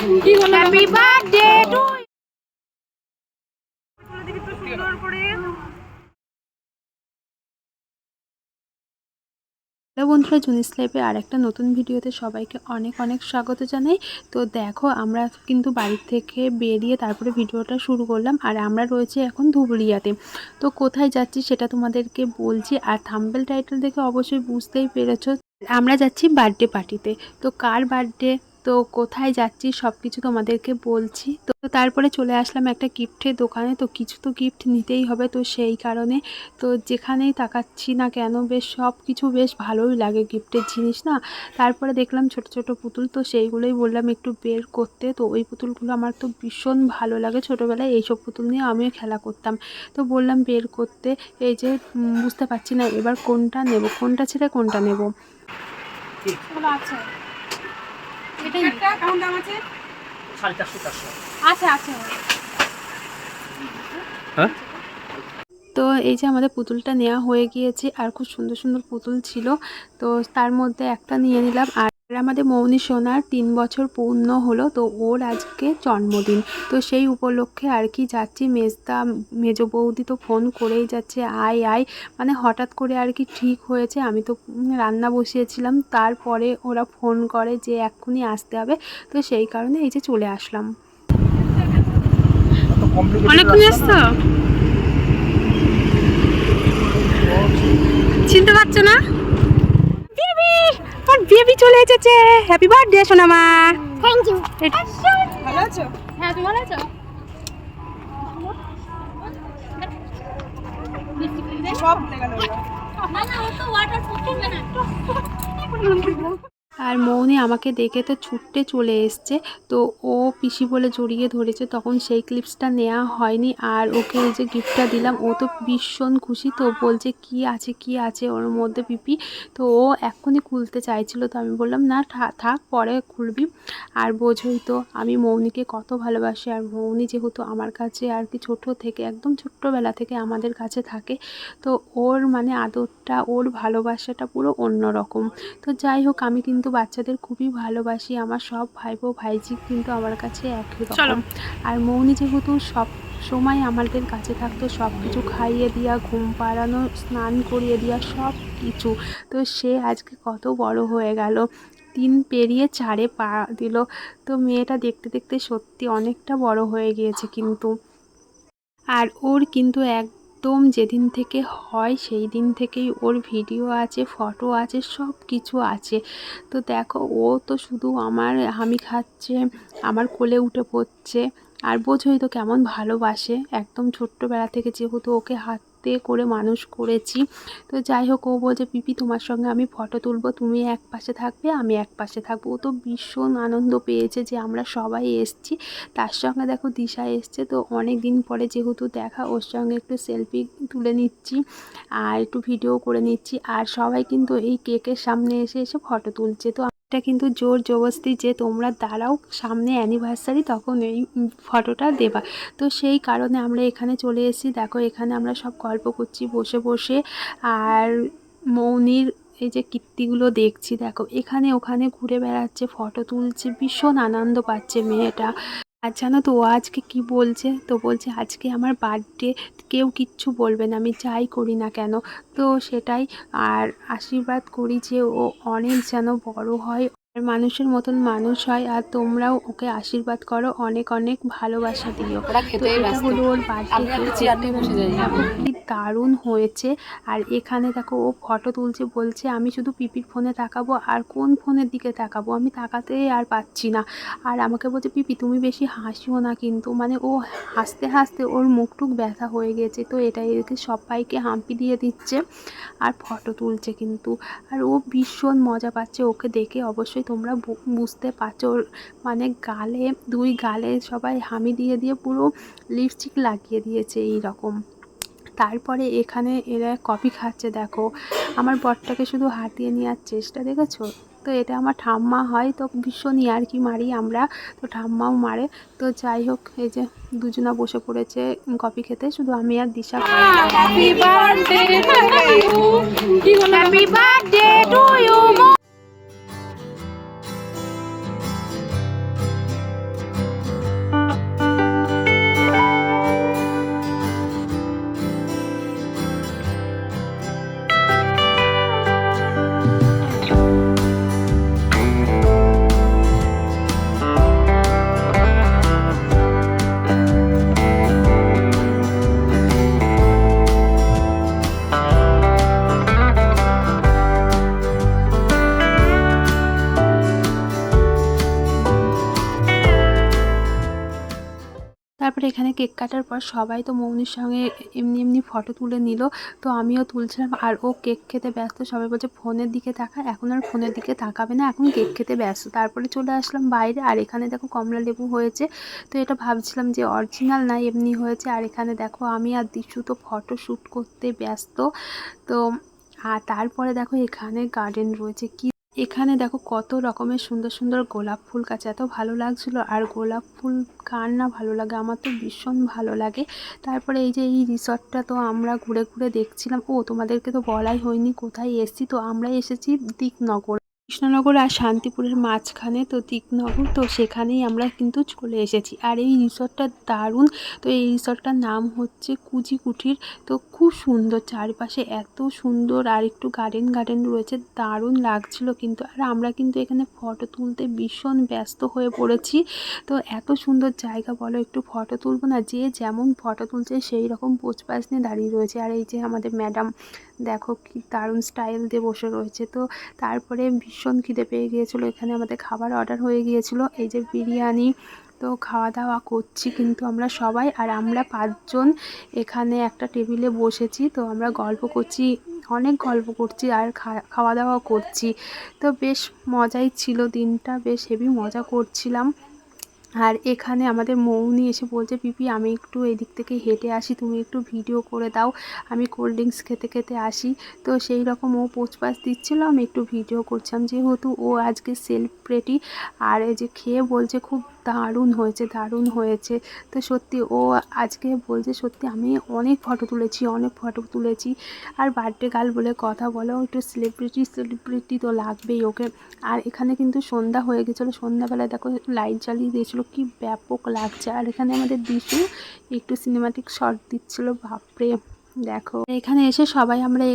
কি হলো happy birthday to hello বন্ধুরা জুনিস লাইফে আর একটা নতুন ভিডিওতে সবাইকে অনেক অনেক স্বাগত জানাই। তো দেখো আমরা কিন্তু বাড়ির থেকে বেরিয়ে তারপরে ভিডিওটা শুরু করলাম আর আমরা রয়েছে এখন ধুবুলিয়াতে তো কোথায় যাচ্ছি সেটা তোমাদেরকে বলছি আর থাম্বেল টাইটেল দেখে অবশ্যই বুঝতেই পেরেছ। আমরা যাচ্ছি বার্থডে পার্টিতে। তো কার বার্থডে? তো কোথায় যাচ্ছি সব কিছু তোমাদেরকে বলছি। তো তারপরে চলে আসলাম একটা গিফটের দোকানে। তো কিছু তো গিফট নিতেই হবে তো সেই কারণে। তো যেখানেই তাকাচ্ছি না কেন বেশ সব কিছু বেশ ভালোই লাগে গিফটের জিনিস না। তারপরে দেখলাম ছোট ছোট পুতুল তো সেইগুলোই বললাম একটু বের করতে। তো ওই পুতুলগুলো আমার তো ভীষণ ভালো লাগে। ছোটোবেলায় এইসব পুতুল নিয়ে আমিও খেলা করতাম। তো বললাম বের করতে। এই যে বুঝতে পারছি না এবার কোনটা নেব? কোনটা ছেড়ে কোনটা নেব? আচ্ছা এটাই একটা কেমন দাম আছে? সাড়ে চারশো চারশো। আচ্ছা আচ্ছা। হ্যাঁ? তো এই যে আমাদের পুতুলটা নেওয়া হয়ে গিয়েছে আর খুব সুন্দর সুন্দর পুতুল ছিল। তো তার মধ্যে একটা নিয়ে নিলাম আর আমাদের মৌনি সোনার তিন বছর পূর্ণ হলো, তো ওর আজকে জন্মদিন। তো সেই উপলক্ষে আর কি যাচ্ছি, মেজদা, মেজ বৌদি তো ফোন করেই যাচ্ছে, আয় আয়। মানে হঠাৎ করে আর কি ঠিক হয়েছে, আমি তো রান্না বসিয়েছিলাম, তারপরে ওরা ফোন করে যে এক্ষুনি আসতে হবে, তো সেই কারণে এই যে চলে আসলাম। চিনতে পারছ না? বেবি চলে এসেছে। হ্যাপি বার্থডে সোনামা। থ্যাংক ইউ ভালো আছো? হ্যাঁ তুমি ভালো আছো? সব ভুলে গেল না না ও তো ওয়াটার না। আর মৌনি আমাকে দেখে তো ছুটতে চলে এসছে। তো ও পিসি বলে জড়িয়ে ধরেছে, তখন সেই ক্লিপসটা নেওয়া হয়নি আর ওকে এই যে গিফটটা দিলাম, ও তো ভীষণ খুশি তো বলছে, কি আছে কি আছে ওর মধ্যে পিপি? তো ও এক্ষুনি খুলতে চাইছিল, তো আমি বললাম, না থাক, পরে খুলবি। আর বোঝোই তো, আমি মৌনিকে কত ভালোবাসি, আর মৌনি যেহেতু আমার কাছে আর কি ছোট থেকে, একদম ছোট্টবেলা থেকে আমাদের কাছে থাকে, তো ওর মানে আদরটা, ওর ভালোবাসাটা পুরো অন্যরকম। তো যাই হোক, আমি কিন্তু বাচ্চাদের খুবই ভালোবাসি আমার সব ভাইপো ভাইজি কিন্তু আমার কাছে একই। রকম। আর মৌনি যেহেতু সব সময় আমাদের কাছে থাকতো সব কিছু খাইয়ে দেওয়া ঘুম পাড়ানো স্নান করিয়ে দেওয়া সব কিছু। তো সে আজকে কত বড় হয়ে গেল। তিন পেরিয়ে চারে পা দিল। তো মেয়েটা দেখতে দেখতে সত্যি অনেকটা বড় হয়ে গিয়েছে কিন্তু। আর ওর কিন্তু একদম যেদিন থেকে হয় সেই দিন থেকেই ওর ভিডিও আছে ফটো আছে সব কিছু আছে। তো দেখো, ও তো শুধু আমার আমি খাচ্ছে, আমার কোলে উঠে পড়ছে। আর বোঝোই তো কেমন ভালোবাসে। একদম ছোট্টবেলা থেকে যেহেতু ওকে হাতে করে মানুষ করেছি। তো যাই হোক, ও বলছে, পিপি, তোমার সঙ্গে আমি ফটো তুলবো। তুমি এক পাশে থাকবে, আমি এক পাশে থাকব। ও তো ভীষণ আনন্দ পেয়েছে যে আমরা সবাই এসছি। তার সঙ্গে দেখো, দিশা এসছে। তো অনেক দিন পরে যেহেতু দেখা, ওর সঙ্গে একটু সেলফি তুলে নিচ্ছি আর একটু ভিডিও করে নিচ্ছি। আর সবাই কিন্তু এই কেকের সামনে এসে এসে ফটো তুলছে। তো এটা কিন্তু জোর জবরদস্তি যে তোমরা দাঁড়াও সামনে অ্যানিভার্সারি তখন এই ফটোটা দেবা। তো সেই কারণে আমরা এখানে চলে এসেছি। দেখো এখানে আমরা সব গল্প করছি বসে বসে। আর মৌনির এই যে কীর্তিগুলো দেখছি, দেখো এখানে ওখানে ঘুরে বেড়াচ্ছে ফটো তুলছে, ভীষণ আনন্দ পাচ্ছে মেয়েটা। আর জানো তো ও আজকে কি বলছে? তো বলছে, আজকে আমার বার্থডে কেউ কিচ্ছু বলবে না, আমি যাই করি না কেন? তো সেটাই, আর আশীর্বাদ করি যে ও অনেক যেন বড় হয়। আর মানুষের মতন মানুষ হয় আর তোমরাও ওকে আশীর্বাদ করো অনেক অনেক ভালোবাসা দিও। তো এটা হলো ওর কি দারুণ হয়েছে। আর এখানে দেখো ও ফটো তুলছে বলছে আমি শুধু পিপির ফোনে তাকাবো আর কোন ফোনের দিকে তাকাবো? আমি তাকাতে আর পাচ্ছি না। আর আমাকে বলছে পিপি তুমি বেশি হাসিও না কিন্তু। মানে ও হাসতে হাসতে ওর মুখটুক ব্যথা হয়ে গেছে। তো এটা এদিকে সবাইকে হাম্পি দিয়ে দিচ্ছে আর ফটো তুলছে কিন্তু। আর ও ভীষণ মজা পাচ্ছে ওকে দেখে। অবশ্যই তোমরা বুঝতে পারছ। মানে গালে দুই গালে সবাই হামি দিয়ে দিয়ে পুরো লিপস্টিক লাগিয়ে দিয়েছে এই রকম তারপরে এখানে এরা কফি খাচ্ছে দেখো। আমার বরটাকে শুধু হাতিয়ে নেওয়ার চেষ্টা দেখেছ? তো এটা আমার ঠাম্মা হয় তো ভীষণ ইয়ার্কি মারি আমরা। তো ঠাম্মাও মারে। তো যাই হোক এই যে দুজনা বসে পড়েছে কফি খেতে। শুধু আমি আর দিশা হ্যাপি বার্থডে তারপরে এখানে কেক কাটার পর সবাই তো মৌনির সঙ্গে এমনি এমনি ফটো তুলে নিল। তো আমিও তুলছিলাম আর ও কেক খেতে ব্যস্ত। সবাই বলছে, ফোনের দিকে তাকা, এখন আর ফোনের দিকে তাকাবে না, এখন কেক খেতে ব্যস্ত। তারপরে চলে আসলাম বাইরে, আর এখানে দেখো কমলা লেবু হয়েছে। তো এটা ভাবছিলাম যে অরিজিনাল না, এমনি হয়েছে। আর এখানে দেখো আমি আর দিশু তো ফটো শ্যুট করতে ব্যস্ত। তো, আর তারপরে দেখো এখানে গার্ডেন রয়েছে। কি এখানে দেখো কত রকমের সুন্দর সুন্দর গোলাপ ফুল গাছ, এত ভালো লাগছিল। আর গোলাপ ফুল কার না ভালো লাগে? আমার তো ভীষণ ভালো লাগে। তারপরে এই যে এই রিসর্টটা তো আমরা ঘুরে ঘুরে দেখছিলাম। ও, তোমাদেরকে তো বলাই হয়নি কোথায় এসেছি। তো আমরা এসেছি দিকনগর। কৃষ্ণনগর আর শান্তিপুরের মাঝখানে তো দিকনগর তো সেখানেই আমরা কিন্তু চলে এসেছি। আর এই রিসর্টটা দারুণ। তো এই রিসর্টটার নাম হচ্ছে কুচি কুঠির তো খুব সুন্দর চারপাশে এত সুন্দর আর একটু গার্ডেন গার্ডেন রয়েছে, দারুণ লাগছিল কিন্তু। আর আমরা কিন্তু এখানে ফটো তুলতে ভীষণ ব্যস্ত হয়ে পড়েছি। তো এত সুন্দর জায়গা বলো, একটু ফটো তুলবো না, যে যেমন ফটো তুলছে সেই রকম পোচপাস নিয়ে দাঁড়িয়ে রয়েছে। আর এই যে আমাদের ম্যাডাম দেখো কি দারুণ স্টাইল দিয়ে বসে রয়েছে। তো তারপরে ভীষণ খিদে পেয়ে গিয়েছিল, এখানে আমাদের খাবার অর্ডার হয়ে গিয়েছিল, এই যে বিরিয়ানি। তো খাওয়া দাওয়া করছি কিন্তু আমরা সবাই, আর আমরা পাঁচজন এখানে একটা টেবিলে বসেছি। তো আমরা গল্প করছি, অনেক গল্প করছি আর খাওয়া দাওয়া করছি। তো বেশ মজাই ছিল দিনটা, বেশ হেভি মজা করছিলাম। আর এখানে আমাদের মৌনি এসে বলছে, পিপি, আমি একটু এদিক থেকে হেঁটে আসি, তুমি একটু ভিডিও করে দাও, আমি কোল্ড ড্রিঙ্কস খেতে খেতে আসি। তো সেই রকম ও পোচপাস দিচ্ছিল, আমি একটু ভিডিও করছিলাম। যেহেতু ও আজকে সেলিব্রিটি, আর এই যে খেয়ে বলছে, খুব দারুণ হয়েছে দারুণ হয়েছে। তো সত্যি ও আজকে বলছে, সত্যি আমি অনেক ফটো তুলেছি, অনেক ফটো তুলেছি। আর বার্থডে গার্ল বলে কথা বলো, একটু সেলিব্রিটি সেলিব্রিটি তো লাগবেই ওকে। আর এখানে কিন্তু সন্ধ্যা হয়ে গেছিল, সন্ধ্যাবেলায় দেখো লাইট জ্বালিয়ে দিয়েছিলো, কি ব্যাপক লাগছে। আর এখানে আমাদের দিশু একটু সিনেমাটিক শট দিচ্ছিল, বাপরে, দেখো। এখানে এসে সবাই আমরা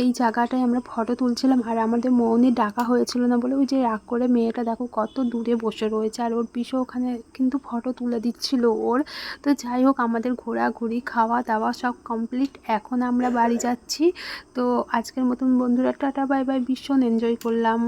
এই জায়গাটায় আমরা ফটো তুলছিলাম, আর আমাদের মৌনি ডাকা হয়েছিল না বলে ওই যে রাগ করে মেয়েটা দেখো কত দূরে বসে রয়েছে, আর ওর পিছু ওখানে কিন্তু ফটো তুলে দিচ্ছিল ওর। তো যাই হোক, আমাদের ঘোরাঘুরি, খাওয়া দাওয়া সব কমপ্লিট এখন আমরা বাড়ি যাচ্ছি। তো আজকের মতন বন্ধুরা, টাটা বাই বাই ভীষণ এনজয় করলাম।